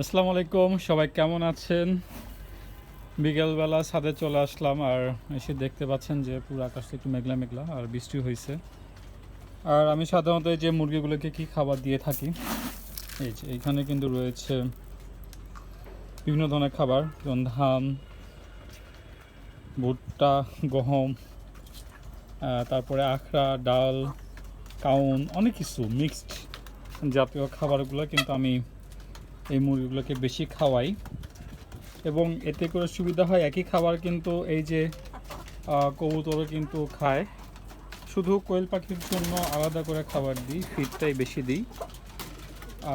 আসসালামু আলাইকুম, সবাই কেমন আছেন? বিকেলবেলা ছাদে চলে আসলাম আর এসে দেখতে পাচ্ছেন যে পুরো আকাশটা একটু মেঘলা মেঘলা আর বৃষ্টি হয়েছে আর আমি সাধারণত এই যে মুরগিগুলোকে কি খাবার দিয়ে থাকি, এই যে এইখানে কিন্তু রয়েছে বিভিন্ন ধরনের খাবার, যেমন ধান, ভুট্টা, গহম তারপরে আখড়া, ডাল, কাউন, অনেক কিছু মিক্সড জাতীয় খাবারগুলো কিন্তু আমি এই মুরগিগুলোকে বেশি খাওয়াই। এবং এতে করে সুবিধা হয় একই খাবার কিন্তু এই যে কবুতরও কিন্তু খায়। শুধু কোয়েল পাখির জন্য আলাদা করে খাবার দিই ফিডটাই বেশি দিই।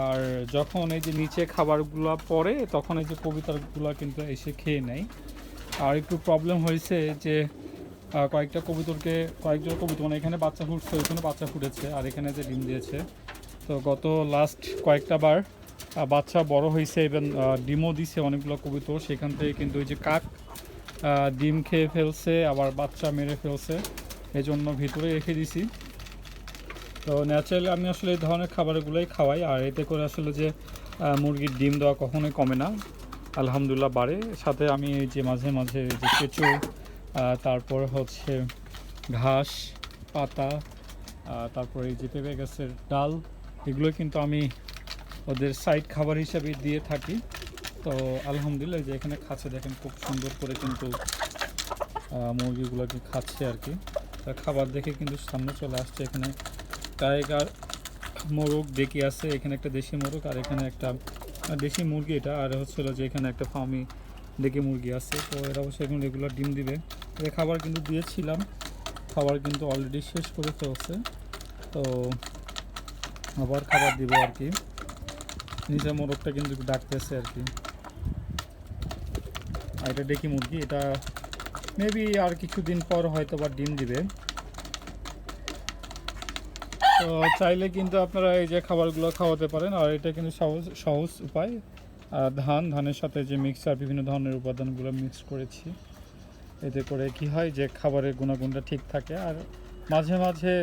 আর যখন এই যে নিচে খাবারগুলো পড়ে, তখন এই যে কবিতাগুলো কিন্তু এসে খেয়ে নেয়। আর একটু প্রবলেম হয়েছে যে কয়েকটা কবুতরকে, কয়েকজন কবুতর মানে এখানে বাচ্চা ফুটছে, ওইখানে বাচ্চা ফুটেছে, আর এখানে যে ডিম দিয়েছে। তো গত লাস্ট কয়েকটা বার বাচ্চা বড় হয়েছে এবং ডিমও দিছে অনেকগুলো কবুতর। সেখান থেকে কিন্তু ওই যে কাক ডিম খেয়ে ফেলছে, আবার বাচ্চা মেরে ফেলছে। এই জন্য ভিতরে রেখে দিছি। তো ন্যাচারালি আমি আসলে এই ধরনের খাবারগুলোই খাওয়াই। আর এতে করে আসলে যে মুরগির ডিম দেওয়া কখনোই কমে না। আলহামদুলিল্লাহ বাড়ে। সাথে আমি এই যে মাঝে মাঝে যে কেঁচো তারপর হচ্ছে ঘাস, পাতা তারপরে এই যে পেঁপে গাছের ডাল, এগুলো কিন্তু আমি ওদের সাইড খাবার হিসাবে দিয়ে থাকি। তো আলহামদুলিল্লাহ যে এখানে খাচ্ছে, দেখেন খুব সুন্দর করে কিন্তু মুরগিগুলোকে খাচ্ছে আর কি। তা খাবার দেখে কিন্তু সামনে চলে আসছে এখানে। টাইগার মোরগ ডেকে আছে, এখানে একটা দেশি মোরগ আর এখানে একটা দেশি মুরগি এটা। আর হচ্ছিল যে এখানে একটা ফার্মি ডেকে মুরগি আছে। তো এরা অবশ্যই এখন রেগুলার ডিম দিবে। এর খাবার কিন্তু দিয়েছিলাম। খাবার কিন্তু অলরেডি শেষ করে চলছে। তো আবার খাবার দিব আর কি। নিচে মোরগটা কিন্তু ডাকতেছে আর কি। আর এটা ডেকি মুরগি, এটা মেবি আর কিছুদিন পর হয়তো বা ডিম দিবে। তো চাইলে কিন্তু আপনারা এই যে খাবারগুলো খাওয়াতে পারেন, আর এটা কিন্তু সহজ সহজ উপায়। আর ধান, ধানের সাথে যে মিক্সার বিভিন্ন ধরনের উপাদানগুলো মিক্স করেছি। এতে করে কি হয় যে খাবারের গুণাগুণটা ঠিক থাকে। আর মাঝে মাঝে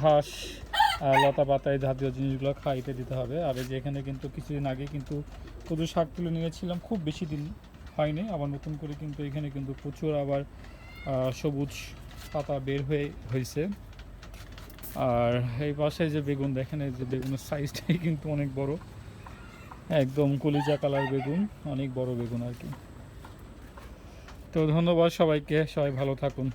ঘাস লতা পাতা এই জাতীয় জিনিসগুলো খাইতে দিতে হবে। আর এই যে এখানে কিন্তু কিছুদিন আগে কিন্তু কদু শাক তুলে নিয়েছিলাম, খুব বেশি দিন হয়নি। আবার নতুন করে কিন্তু এখানে কিন্তু প্রচুর আবার সবুজ পাতা বের হয়ে হয়েছে। আর এই পাশে যে বেগুন, দেখেন এই যে বেগুনের সাইজটাই কিন্তু অনেক বড়। একদম কলিজা কালার বেগুন, অনেক বড় বেগুন আর কি। তো ধন্যবাদ সবাইকে, সবাই ভালো থাকুন।